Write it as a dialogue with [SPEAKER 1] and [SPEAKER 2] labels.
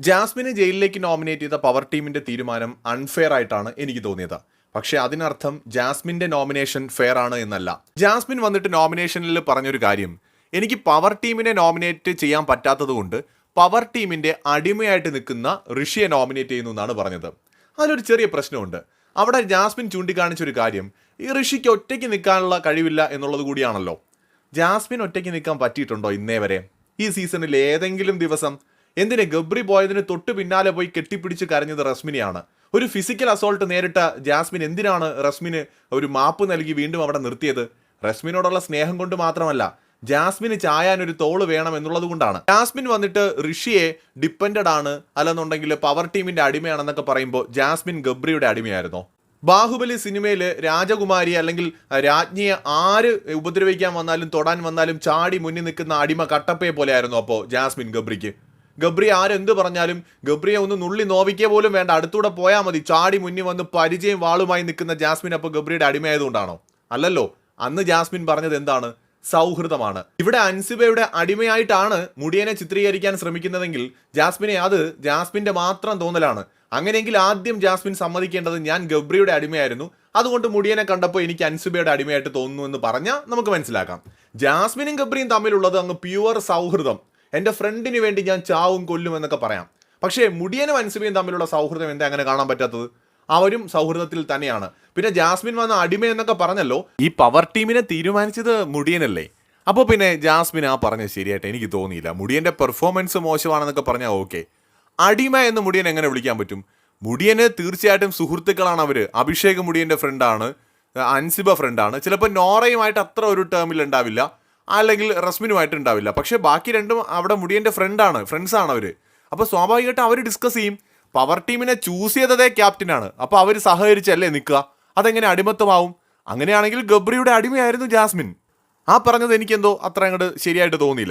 [SPEAKER 1] ജാസ്മിനെ ജയിലിലേക്ക് നോമിനേറ്റ് ചെയ്ത പവർ ടീമിന്റെ തീരുമാനം അൺഫെയർ ആയിട്ടാണ് എനിക്ക് തോന്നിയത്. പക്ഷെ അതിനർത്ഥം ജാസ്മിന്റെ നോമിനേഷൻ ഫെയർ ആണ് എന്നല്ല. ജാസ്മിൻ വന്നിട്ട് നോമിനേഷനിൽ പറഞ്ഞൊരു കാര്യം. എനിക്ക് പവർ ടീമിനെ നോമിനേറ്റ് ചെയ്യാൻ പറ്റാത്തതുകൊണ്ട് പവർ ടീമിന്റെ അടിമയായിട്ട് നിൽക്കുന്ന ഋഷിയെ നോമിനേറ്റ് ചെയ്യുന്നു എന്നാണ് പറഞ്ഞത്. അതിലൊരു ചെറിയ പ്രശ്നമുണ്ട്. അവിടെ ജാസ്മിൻ ചൂണ്ടിക്കാണിച്ചൊരു കാര്യം. ഈ ഋഷിക്ക് ഒറ്റയ്ക്ക് നിൽക്കാനുള്ള കഴിവില്ല എന്നുള്ളത് കൂടിയാണല്ലോ. ജാസ്മിൻ ഒറ്റയ്ക്ക് നിൽക്കാൻ പറ്റിയിട്ടുണ്ടോ ഇന്നേ വരെ? ഈ സീസണിൽ ഏതെങ്കിലും ദിവസം എന്തിനെ ഗബ്രി പോയതിന് തൊട്ട് പിന്നാലെ പോയി കെട്ടിപ്പിടിച്ച് കരഞ്ഞത് റസ്മിനെയാണ്. ഒരു ഫിസിക്കൽ അസോൾട്ട് നേരിട്ട ജാസ്മിൻ എന്തിനാണ് റസ്മിന് ഒരു മാപ്പ് നൽകി വീണ്ടും അവിടെ നിർത്തിയത്? റസ്മിനോടുള്ള സ്നേഹം കൊണ്ട് മാത്രമല്ല ജാസ്മിന് ചായാൻ ഒരു തോൾ വേണം എന്നുള്ളത് കൊണ്ടാണ്. ജാസ്മിൻ വന്നിട്ട് ഋഷിയെ ഡിപ്പെൻഡഡ് ആണ് അല്ലെന്നുണ്ടെങ്കിൽ പവർ ടീമിന്റെ അടിമയാണെന്നൊക്കെ പറയുമ്പോൾ ജാസ്മിൻ ഗബ്രിയുടെ അടിമയായിരുന്നു? ബാഹുബലി സിനിമയിൽ രാജകുമാരി അല്ലെങ്കിൽ രാജ്ഞിയെ ആര് ഉപദ്രവിക്കാൻ വന്നാലും തൊടാൻ വന്നാലും ചാടി മുന്നിൽ നിൽക്കുന്ന അടിമ കട്ടപ്പയെ പോലെയായിരുന്നു അപ്പോൾ ജാസ്മിൻ ഗബ്രിക്ക്. ഗബ്രി ആരെന്ത് പറഞ്ഞാലും ഗബ്രിയെ ഒന്ന് നുള്ളി നോവിക്കേ പോലും വേണ്ട. അടുത്തൂടെ പോയാൽ മതി. ചാടി മുന്നിൽ വന്ന് പരിചയം വാളുമായി നിൽക്കുന്ന ജാസ്മിൻ അപ്പോൾ ഗബ്രിയുടെ അടിമയായതുകൊണ്ടാണോ? അല്ലല്ലോ അന്ന് ജാസ്മിൻ പറഞ്ഞത് എന്താണ്? സൗഹൃദമാണ്. ഇവിടെ അൻസിബയുടെ അടിമയായിട്ടാണ് മുടിയനെ ചിത്രീകരിക്കാൻ ശ്രമിക്കുന്നതെങ്കിൽ ജാസ്മിനെ അത് ജാസ്മിന്റെ മാത്രം തോന്നലാണ്. അങ്ങനെയെങ്കിൽ ആദ്യം ജാസ്മിൻ സമ്മതിക്കേണ്ടത് ഞാൻ ഗബ്രിയുടെ അടിമയായിരുന്നു. അതുകൊണ്ട് മുടിയനെ കണ്ടപ്പോൾ എനിക്ക് അൻസിബയുടെ അടിമയായിട്ട് തോന്നുന്നു എന്ന് പറഞ്ഞാൽ നമുക്ക് മനസ്സിലാക്കാം. ജാസ്മിനും ഗബ്രിയും തമ്മിലുള്ളത് അങ്ങ് പ്യുവർ സൗഹൃദം. എന്റെ ഫ്രണ്ടിന് വേണ്ടി ഞാൻ ചാവും കൊല്ലും എന്നൊക്കെ പറയാം. പക്ഷേ മുടിയനും അൻസുബിയും തമ്മിലുള്ള സൗഹൃദം എന്താ അങ്ങനെ കാണാൻ പറ്റാത്തത്? അവരും സൗഹൃദത്തിൽ തന്നെയാണ്. പിന്നെ ജാസ്മിൻ വന്ന അടിമ എന്നൊക്കെ പറഞ്ഞല്ലോ ഈ പവർ ടീമിനെ തീരുമാനിച്ചത് മുടിയനല്ലേ? അപ്പോൾ പിന്നെ ജാസ്മിൻ ആ പറഞ്ഞത് ശരിയായിട്ട് എനിക്ക് തോന്നിയില്ല. മുടിയന്റെ പെർഫോമൻസ് മോശമാണെന്നൊക്കെ പറഞ്ഞാൽ ഓക്കെ അടിമ എന്ന് മുടിയൻ എങ്ങനെ വിളിക്കാൻ പറ്റും? മുടിയന് തീർച്ചയായിട്ടും സുഹൃത്തുക്കളാണ് അവർ അഭിഷേക് മുടിയന്റെ ഫ്രണ്ടാണ് അൻസിബ ഫ്രണ്ടാണ് ചിലപ്പോൾ നോറയുമായിട്ട് അത്ര ഒരു ടേമിൽ ഉണ്ടാവില്ല. അല്ലെങ്കിൽ റസ്മിനുമായിട്ട് ഉണ്ടാവില്ല. പക്ഷേ ബാക്കി രണ്ടും അവിടെ മുടിയന്റെ ഫ്രണ്ടാണ് ഫ്രണ്ട്സാണ് അവർ അപ്പോൾ സ്വാഭാവികമായിട്ട് അവർ ഡിസ്കസ് ചെയ്യും. പവർ ടീമിനെ ചൂസ് ചെയ്തതേ ക്യാപ്റ്റനാണ് അപ്പോൾ അവർ സഹകരിച്ചല്ലേ നിൽക്കുക? അതെങ്ങനെ അടിമത്തമാവും? അങ്ങനെയാണെങ്കിൽ ഗബ്രിയുടെ അടിമയായിരുന്നു ജാസ്മിൻ. ആ പറഞ്ഞത് എനിക്കെന്തോ അത്ര അങ്ങോട്ട് ശരിയായിട്ട് തോന്നിയില്ല.